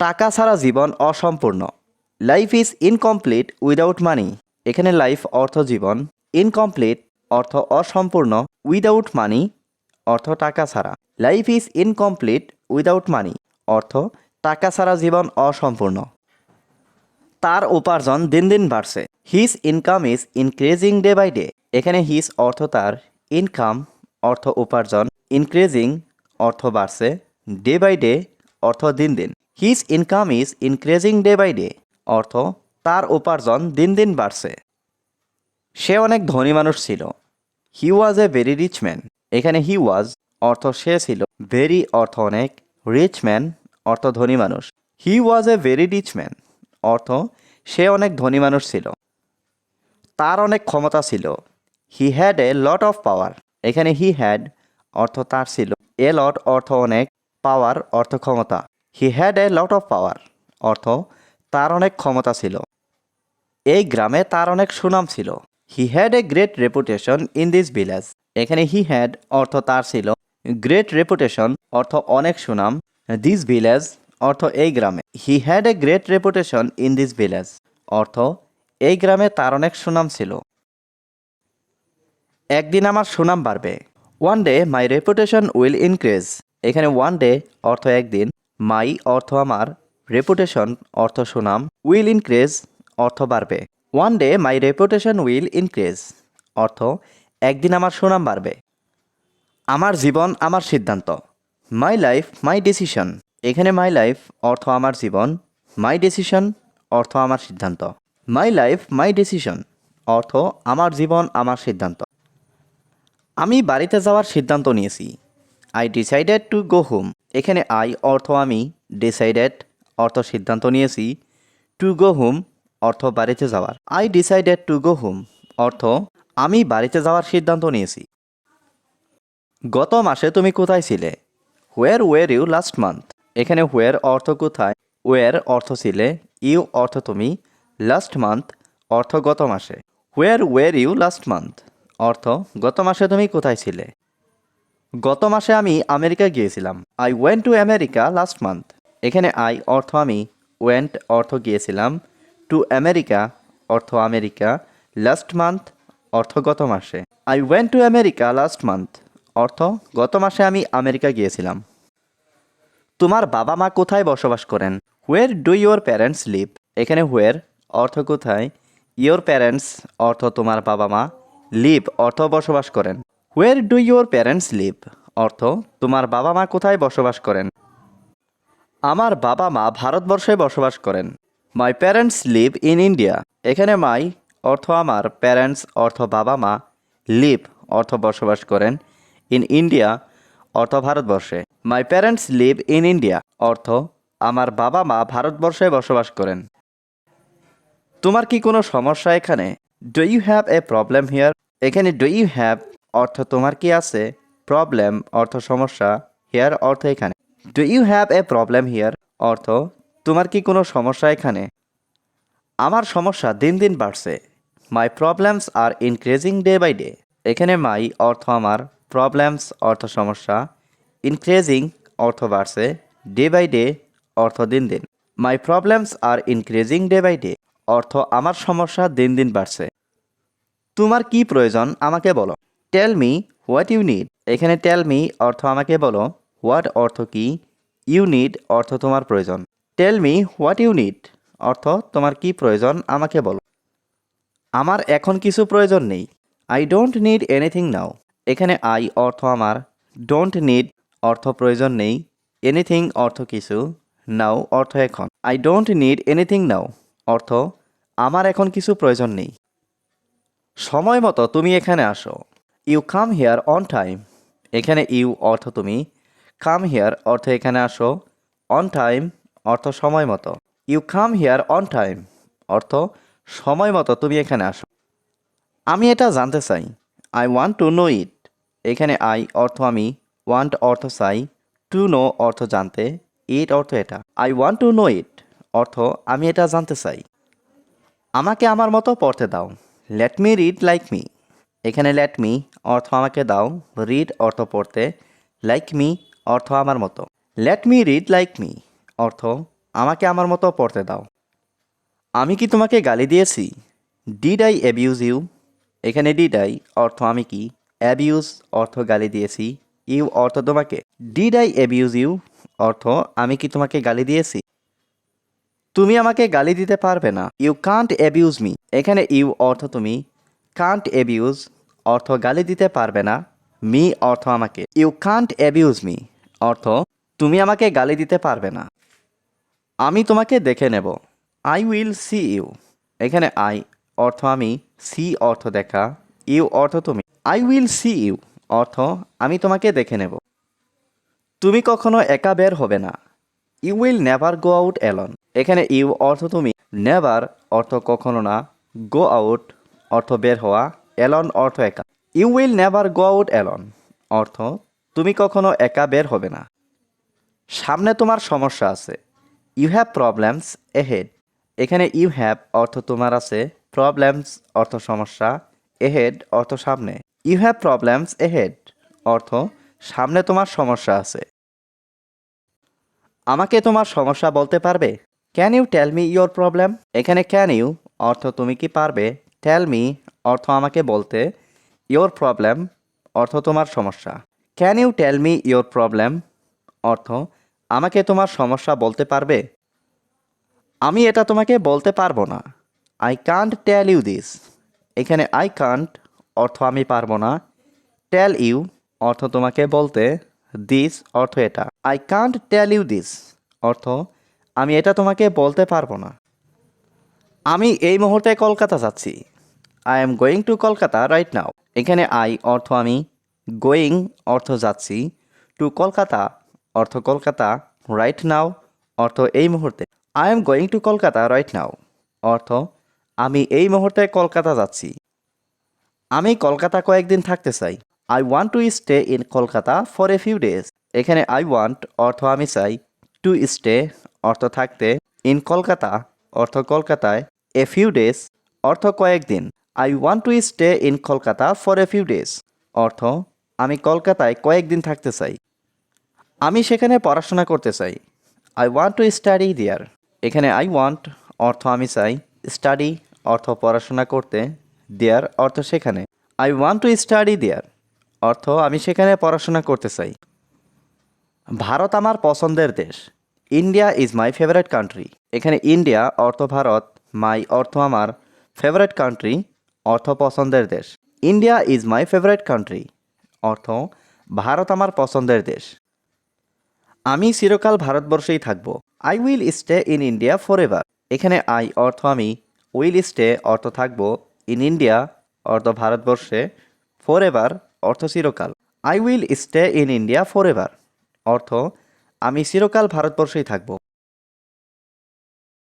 টাকা ছাড়া জীবন অসম্পূর্ণ। Life is incomplete without money এখানে লাইফ অর্থ জীবন ইনকমপ্লিট অর্থ অসম্পূর্ণ উইদাউট মানি অর্থ টাকা ছাড়া। Life is incomplete without money অর্থ টাকা ছাড়া জীবন অসম্পূর্ণ। তার উপার্জন দিন দিন বাড়ছে। His income is increasing day by day এখানে হিজ অর্থ তার ইনকাম অর্থ উপার্জন ইনক্রিজিং অর্থ বাড়ছে ডে বাই ডে অর্থ দিন দিন। His income is increasing day by day অর্থ, তার উপার্জন দিন দিন বাড়ছে। সে অনেক ধনী মানুষ ছিল। He was a very rich man এখানে হি ওয়াজ অর্থ সে ছিল ভেরি অর্থ অনেক রিচ ম্যান অর্থ ধনী মানুষ। He was a very rich man অর্থ, সে অনেক ধনী মানুষ ছিল। তার অনেক ক্ষমতা ছিল। He had a lot of power এখানে হি হ্যাড অর্থ তার ছিল। এ লট অর্থ অনেক পাওয়ার অর্থ ক্ষমতা। He had a lot of power অর্থ, তার অনেক ক্ষমতা ছিল। এই গ্রামে তার অনেক সুনাম ছিল। He had a great reputation in this village এখানে হি হ্যাড অর্থ তার ছিল। গ্রেট রেপুটেশন অর্থ অনেক সুনাম। দিস ভিলেজ অর্থ এই গ্রামে। He had a great reputation in this village অর্থ, এই গ্রামে তার অনেক সুনাম ছিল। একদিন আমার সুনাম বাড়বে। One day my reputation will increase এখানে ওয়ান ডে অর্থ একদিন। মাই অর্থ আমার রেপুটেশন অর্থ সুনাম উইল ইনক্রিজ অর্থ বাড়বে। One day my reputation will increase অর্থ একদিন আমার সুনাম বাড়বে। আমার জীবন আমার সিদ্ধান্ত। মাই লাইফ মাই ডিসিশন এখানে মাই লাইফ অর্থ আমার জীবন মাই ডিসিশন অর্থ আমার সিদ্ধান্ত। মাই লাইফ মাই ডিসিশন অর্থ আমার জীবন, আমার সিদ্ধান্ত। আমি বাড়িতে যাওয়ার সিদ্ধান্ত নিয়েছি। I decided to go home এখানে আই অর্থ আমি ডিসাইডেড অর্থ সিদ্ধান্ত নিয়েছি টু গো হোম অর্থ বাড়িতে যাওয়ার। I decided to go home অর্থ আমি বাড়িতে যাওয়ার সিদ্ধান্ত নিয়েছি। গত মাসে তুমি কোথায় ছিলে? Where were you last month এখানে হোয়ার অর্থ কোথায়? ওয়ের অর্থ ছিলে? ইউ অর্থ তুমি লাস্ট মান্থ অর্থ গত মাসে। Where were you last month অর্থ গত মাসে তুমি কোথায় ছিলে? গত মাসে আমি আমেরিকা গিয়েছিলাম। I went to America last month এখানে আই অর্থ আমি ওয়েন্ট অর্থ গিয়েছিলাম। টু আমেরিকা অর্থ আমেরিকা। লাস্ট মান্থ অর্থ গত মাসে। I went to America last month অর্থ গত মাসে আমি আমেরিকা গিয়েছিলাম। তোমার বাবা মা কোথায় বসবাস করেন? Where do your parents live এখানে হোয়ের অর্থ কোথায়? ইয়োর প্যারেন্টস অর্থ তোমার বাবা মা। লিভ অর্থ বসবাস করেন। Where do your parents live অর্থ, তোমার বাবা মা কোথায় বসবাস করেন? আমার বাবা মা ভারতবর্ষে বসবাস করেন। My parents live in India এখানে মাই অর্থ আমার প্যারেন্টস অর্থ বাবা মা লিভ অর্থ বসবাস করেন। ইন ইন্ডিয়া অর্থ ভারতবর্ষে। My parents live in India অর্থ, আমার বাবা মা ভারতবর্ষে বসবাস করেন। তোমার কি কোনো সমস্যা এখানে? Do you have a problem here এখানে ডু ইউ হ্যাভ অর্থ তোমার কি আছে? প্রবলেম অর্থ সমস্যা হেয়ার অর্থ এখানে। Do you have a problem here অর্থ, তোমার কি কোনো সমস্যা এখানে? আমার সমস্যা দিন দিন বাড়ছে। My problems are increasing day by day এখানে মাই অর্থ আমার। প্রবলেমস অর্থ সমস্যা। ইনক্রিজিং অর্থ বাড়ছে। ডে বাই ডে অর্থ দিন দিন। My problems are increasing day by day অর্থ আমার সমস্যা দিন দিন বাড়ছে। তোমার কি প্রয়োজন? আমাকে বলো। Tell me what you need এখানে টেল মি অর্থ আমাকে বলো। হোয়াট অর্থ কি? ইউ নিড অর্থ তোমার প্রয়োজন। Tell me what you need অর্থ তোমার কি প্রয়োজন আমাকে বলো। আমার এখন কিছু প্রয়োজন নেই। I don't need anything now এখানে আই অর্থ আমার। ডোন্ট নিড অর্থ প্রয়োজন নেই। এনিথিং অর্থ কিছু। নাও অর্থ এখন। I don't need anything now অর্থ, আমার এখন কিছু প্রয়োজন নেই। সময় মতো তুমি এখানে আসো। You come here on time এখানে ইউ অর্থ তুমি। কাম হেয়ার অর্থ এখানে আসো। অন টাইম অর্থ সময় মতো। You come here on time অর্থ সময় মতো তুমি এখানে আসো। আমি এটা জানতে চাই। I want to know it এখানে আই অর্থ আমি। ওয়ান্ট অর্থ চাই। টু নো অর্থ জানতে। ইট অর্থ এটা। I want to know it অর্থ আমি এটা জানতে চাই। আমাকে আমার মতো পড়তে দাও। Let me read like me এখানে লেট মি অর্থ আমাকে দাও রিড অর্থ পড়তে লাইক মি অর্থ আমার মতো। Let me read like me অর্থ আমাকে আমার মতো পড়তে দাও। আমি কি তোমাকে গালি দিয়েছি? ডিড আই অ্যাবিউজ ইউ এখানে ডিড আই অর্থ আমি কি? অ্যাবিউজ অর্থ গালি দিয়েছি ইউ অর্থ তোমাকে। ডিড আই অ্যাবিউজ ইউ অর্থ আমি কি তোমাকে গালি দিয়েছি? তুমি আমাকে গালি দিতে পারবে না। ইউ কান্ট অ্যাবিউজ মি এখানে ইউ অর্থ তুমি। কান্ট অ্যাবিউজ অর্থ গালি দিতে পারবে না। মি অর্থ আমাকে ইউ কান্ট অ্যাবিউজ মি অর্থ, তুমি আমাকে গালি দিতে পারবে না। আমি তোমাকে দেখে নেব। আই উইল সি ইউ এখানে আই অর্থ আমি সি অর্থ দেখা। ইউ অর্থ তুমি। আই উইল সি ইউ অর্থ, আমি তোমাকে দেখে নেব। তুমি কখনো একা বের হবে না। You will never go out alone এখানে ইউ অর্থ তুমি। নেভার অর্থ কখনো না। গো আউট অর্থ বের হওয়া। এলন অর্থ একা। You will never go out alone অর্থ, তুমি কখনো একা বের হবে না। সামনে তোমার সমস্যা আছে। ইউ হ্যাভ প্রবলেমস এহেড এখানে ইউ হ্যাভ অর্থ তোমার আছে প্রবলেমস অর্থ সমস্যা এহেড অর্থ সামনে। ইউ হ্যাভ প্রবলেমস এহেড অর্থ, সামনে তোমার সমস্যা আছে। আমাকে তোমার সমস্যা বলতে পারবে? Can you tell me your problem এখানে ক্যান ইউ অর্থ তুমি কি পারবে? টেল মি অর্থ আমাকে বলতে ইয়োর প্রবলেম অর্থ তোমার সমস্যা। Can you tell me your problem অর্থ, আমাকে তোমার সমস্যা বলতে পারবে? আমি এটা তোমাকে বলতে পারব না। I can't tell you this এখানে আই কান্ট অর্থ আমি পারব না। টেল ইউ অর্থ তোমাকে বলতে দিস অর্থ এটা। I can't tell you this অর্থ, আমি এটা তোমাকে বলতে পারব না। আমি এই মুহূর্তে কলকাতা যাচ্ছি। I am going to Kolkata right now এখানে আই অর্থ আমি গোয়িং অর্থ যাচ্ছি টু কলকাতা অর্থ কলকাতা রাইট নাও অর্থ এই মুহূর্তে. I am going to Kolkata right now অর্থ আমি এই মুহূর্তে কলকাতা যাচ্ছি। আমি কলকাতা কয়েকদিন থাকতে চাই। I want to stay in Kolkata for a few days এখানে আই ওয়ান্ট অর্থ আমি চাই টু স্টে অর্থ থাকতে ইন কলকাতা অর্থ কলকাতায় এ ফিউ ডেজ অর্থ কয়েকদিন। I want to stay in Kolkata for a few days অর্থ, আমি কলকাতায় কয়েকদিন থাকতে চাই। আমি সেখানে পড়াশোনা করতে চাই। I want to study there এখানে আই ওয়ান্ট অর্থ আমি চাই স্টাডি অর্থ পড়াশোনা করতে দেয়ার অর্থ সেখানে। I want to study there অর্থ, আমি সেখানে পড়াশোনা করতে চাই। ভারত আমার পছন্দের দেশ। India is my favourite country এখানে ইন্ডিয়া অর্থ ভারত মাই অর্থ আমার ফেভারিট কান্ট্রি অর্থ পছন্দের দেশ। India is my favourite country অর্থ, ভারত আমার পছন্দের দেশ। আমি চিরকাল ভারতবর্ষেই থাকব। I will stay in India forever এখানে আই অর্থ আমি। উইল স্টে অর্থ থাকব ইন ইন্ডিয়া অর্থ ভারতবর্ষে। ফর এভার অর্থ চিরকাল। I will stay in India forever অর্থ, আমি চিরকাল ভারতবর্ষেই থাকব।